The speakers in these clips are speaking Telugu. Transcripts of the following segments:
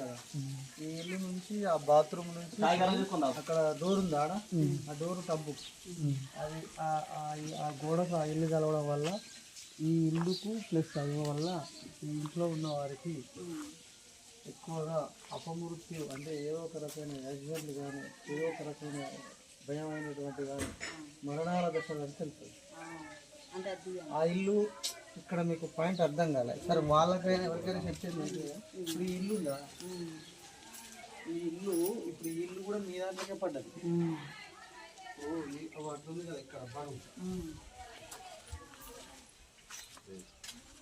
కదా. ఈ ఇల్లు నుంచి ఆ బాత్రూమ్ నుంచి అక్కడ డోర్ ఉంది ఆడ? ఆ డోర్ టబ్బు. అది ఆ- ఆ- ఈ- ఆ గోడకు ఆ ఇల్లు కలవడం వల్ల ఈ ఇల్లుకు ప్లస్ అవ్వడం వల్ల ఈ ఇంట్లో ఉన్న వారికి ఎక్కువగా అపమృత్యు అంటే ఏదో ఒక రకమైన యాక్సిడెంట్లు కానీ ఏదో ఒక రకమైన భయమైనటువంటి కానీ మరణాల దశలు అని తెలుస్తుంది. ఆ ఇల్లు ఇక్కడ మీకు పాయింట్ అర్థం కాలే. సరే వాళ్ళకైనా ఎవరికైనా చెప్పింది ఏంటి? ఇప్పుడు ఈ ఇల్లు ఉందా? ఈ ఇల్లు ఇప్పుడు ఈ ఇల్లు కూడా మీ దాంట్లోకే పడ్డది. ఓ, కదా ఇక్కడ బరువు.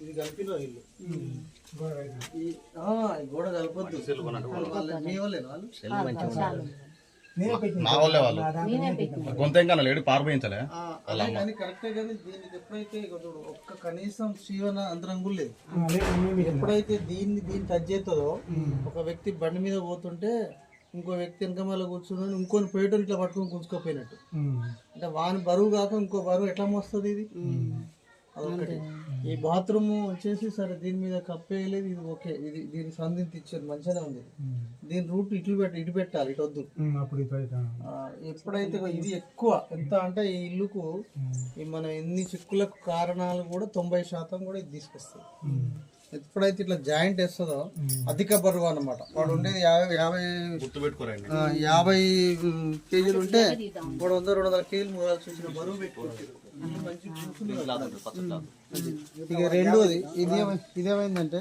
ఇది కలిపిన ఇల్లు? ఈ ఆ, ఈ గోడ కలపొద్దు. వాళ్ళ- మీ వాళ్ళేనా వాళ్ళు? నా వాళ్ళే వాళ్ళు. కొంత లేడు పారిపోయించలే కానీ కరెక్టే కానీ దీనికి ఎప్పుడైతే ఒక్క కనీసం శివన అంతరం కూడా లేదు ఎప్పుడైతే దీన్ని దీన్ని టచ్ చేస్తుందో ఒక వ్యక్తి బండి మీద పోతుంటే ఇంకో వ్యక్తి వెనకమాల కూర్చుని ఇంకొని పోయేటో ఇట్లా పట్టుకొని గుంజుకోపోయినట్టు అంటే వాని బరువు కాక ఇంకో బరువు ఎట్లా మోస్తుంది ఇది? అదొకటి. ఈ బాత్రూమ్ వచ్చేసి సరే దీని మీద కప్పేయలేదు ఇది ఓకే. ఇది దీని సంధించి ఇచ్చారు మంచిగానే ఉంది. దీని రూట్ ఇటు పెట్టి ఇటు పెట్టాలి ఇటు వద్దు. ఎప్పుడైతే ఇది ఎక్కువ ఎంత అంటే ఈ ఇల్లుకు ఈ మన ఎన్ని చిక్కులకు కారణాలు కూడా తొంభై శాతం కూడా ఇది తీసుకొస్తుంది. ఎప్పుడైతే ఇట్లా జాయింట్ వేస్తుందో అధిక బరువు అన్నమాట. వాడు ఉండేది యాభై యాభై యాభై కేజీలు ఉంటే మూడు వందల రెండు వందల కేజీలు మోయాల్సి వచ్చిన బరువు పెట్టుకుంటారు మంచి కూర్చుని ఇక రెండోది ఇది ఏమై- ఇదేమైందంటే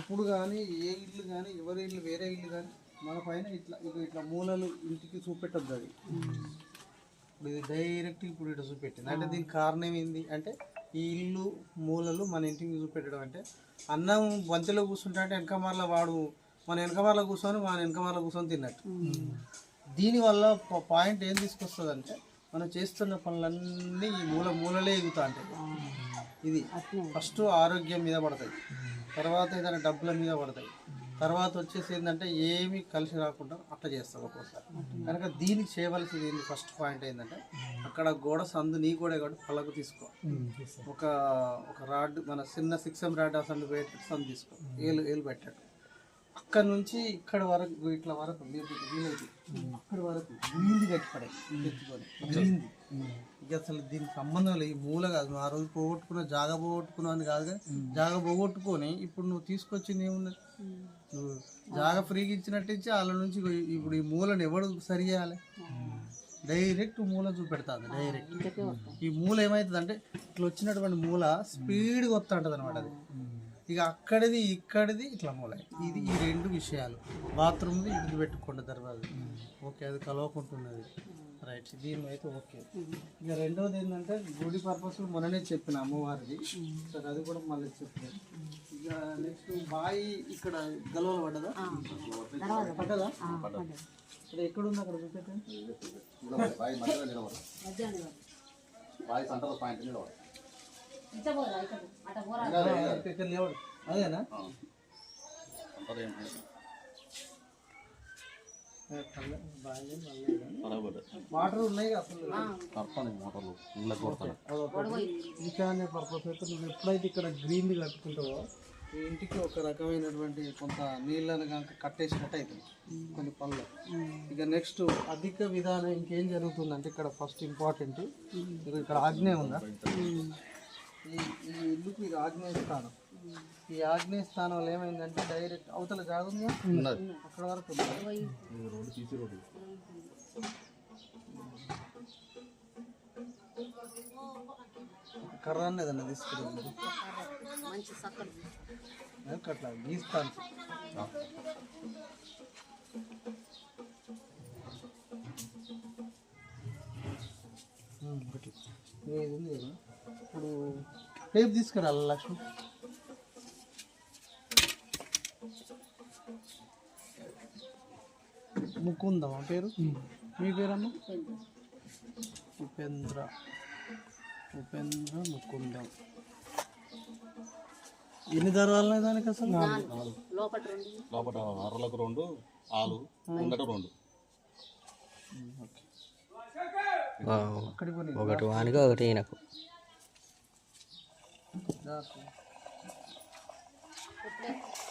ఇప్పుడు కానీ ఏ ఇల్లు కానీ ఎవరి ఇల్లు వేరే ఇల్లు కానీ మన పైన ఇట్లా ఇక ఇట్లా మూలలు ఇంటికి చూపెట్టద్దు అది. ఇప్పుడు ఇది డైరెక్ట్ ఇప్పుడు ఇట్లా చూపెట్టింది. అంటే దీనికి కారణం ఏంది? అంటే ఈ ఇల్లు మూలలు మన ఇంటికి చూపెట్టడం అంటే అన్నం వంతెలో కూర్చుంటా అంటే వెనకమాల వాడు మన వెనకమాల కూర్చొని మన వెనకమాల కూర్చొని తిన్నట్టు. దీనివల్ల పాయింట్ ఏం తీసుకొస్తుంది అంటే మనం చేస్తున్న పనులన్నీ ఈ మూల మూలలే ఎగుతా ఉంటాయి ఇది ఫస్ట్ ఆరోగ్యం మీద పడతాయి. తర్వాత ఏదైనా డబ్బుల మీద పడతాయి. తర్వాత వచ్చేసి ఏంటంటే ఏమి కలిసి రాకుండా అట్లా చేస్తారు ఒక్కోసారి. కనుక దీనికి చేయవలసింది ఏంటి ఫస్ట్ పాయింట్ ఏంటంటే అక్కడ గోడ సందు నీ గోడ కాబట్టి పళ్ళకు తీసుకో. ఒక ఒక రాడ్ మన చిన్న సిక్స్ ఎం రాడ్ సందు పెట్టి సందు తీసుకో. ఏలు ఏలు పెట్టాడు అక్కడ నుంచి ఇక్కడ వరకు ఇట్లా వరకు వీలైతే అక్కడ వరకు గ్రీన్ది ఎత్తుకొని గ్రీన్ది. ఇక అసలు దీనికి సంబంధం లేదు. మూల కాదు. నువ్వు ఆ రోజు పోగొట్టుకున్న జాగ పోగొట్టుకున్నావు అని కాదు కానీ జాగ పోగొట్టుకొని ఇప్పుడు నువ్వు తీసుకొచ్చింది ఏమున్నది? నువ్వు జాగ ఫ్రీగా ఇచ్చినట్టు ఇచ్చి వాళ్ళ నుంచి ఇప్పుడు ఈ మూలను ఎవడు సరి చేయాలి? డైరెక్ట్ మూల చూపెడతాది డైరెక్ట్. ఈ మూల ఏమవుతుంది అంటే ఇట్లా వచ్చినటువంటి మూల స్పీడ్గా వస్తూ ఉంటుంది అనమాట అది ఇక అక్కడిది ఇక్కడిది ఇట్లా మూల. ఇది ఈ రెండు విషయాలు. బాత్రూమ్ది ఇది పెట్టుకోండి దర్వాజ ఓకే అది కలవకుంటున్నది. రైట్ దీని అయితే ఓకే. ఇక రెండోది ఏంటంటే గుడి పర్పస్ మొన్ననే చెప్పిన అమ్మవారిది. సరే అది కూడా మళ్ళీ చెప్పాను ఇక నెక్స్ట్ బాయి ఇక్కడ గలవలు పడ్డదా? పడ్డదా? ఇక్కడ ఎక్కడ ఉంది అక్కడ చూపెట్టండి బాయ్ మధ్యలో నిలబడు. బాయ్ సెంటర్ పాయింట్ అదేనా? వాటర్ ఉన్నాయి మోటార్లు. అదొకటి. ఈశాన్య పర్పస్ అయితే నువ్వు ఎప్పుడైతే ఇక్కడ గ్రీన్ కట్టుకుంటావో ఈ ఇంటికి ఒక రకమైనటువంటి కొంత నీళ్ళని కనుక కట్టేసినట్టు అవుతుంది కొన్ని పనులు. ఇక నెక్స్ట్ అధిక విధానం ఇంకేం జరుగుతుందంటే ఇక్కడ ఫస్ట్ ఇంపార్టెంట్ ఇక ఇక్కడ ఆగ్నేయ ఉందా? ఈ ఈ ఇల్లుకి ఇది ఆగ్నేయ స్థానం. ఈ ఆగ్నేయ స్థానంలో ఏమైందంటే డైరెక్ట్ అవతల జాగుందా అక్కడ వరకు ఉందా? ఈ రోడ్డు తీసి రోడ్డు. కర్ర అనేది అన్న తీసుకురండి అట్లా గీస్తాను ఒకటి. ఇది ఉంది? ఇప్పుడు టేప్ తీసుకురాలి లక్ష్మి? ముకుందమా పేరు? మీ పేరమ్మా? ఉపేంద్ర. ఉపేంద్ర ముకుందం. ఎన్ని ఉన్నాయి దానికి అసలు? లోపల అర్రలకు రెండు. ఆలు ముందట రెండు. ఒకటి వానికి ఒకటి ఈయనకు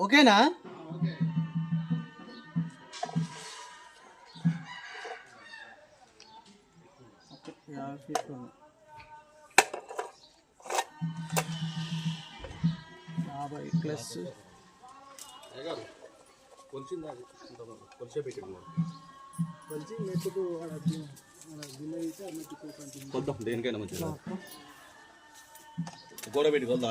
ఓకేనా యాభై ఫీట్లు ఉంది. యాభై ప్లస్ కొలిచి మెట్టుకు కొంచెం కొద్దాం దేనికైనా మంచిది గోడ పెట్టి కొద్దాం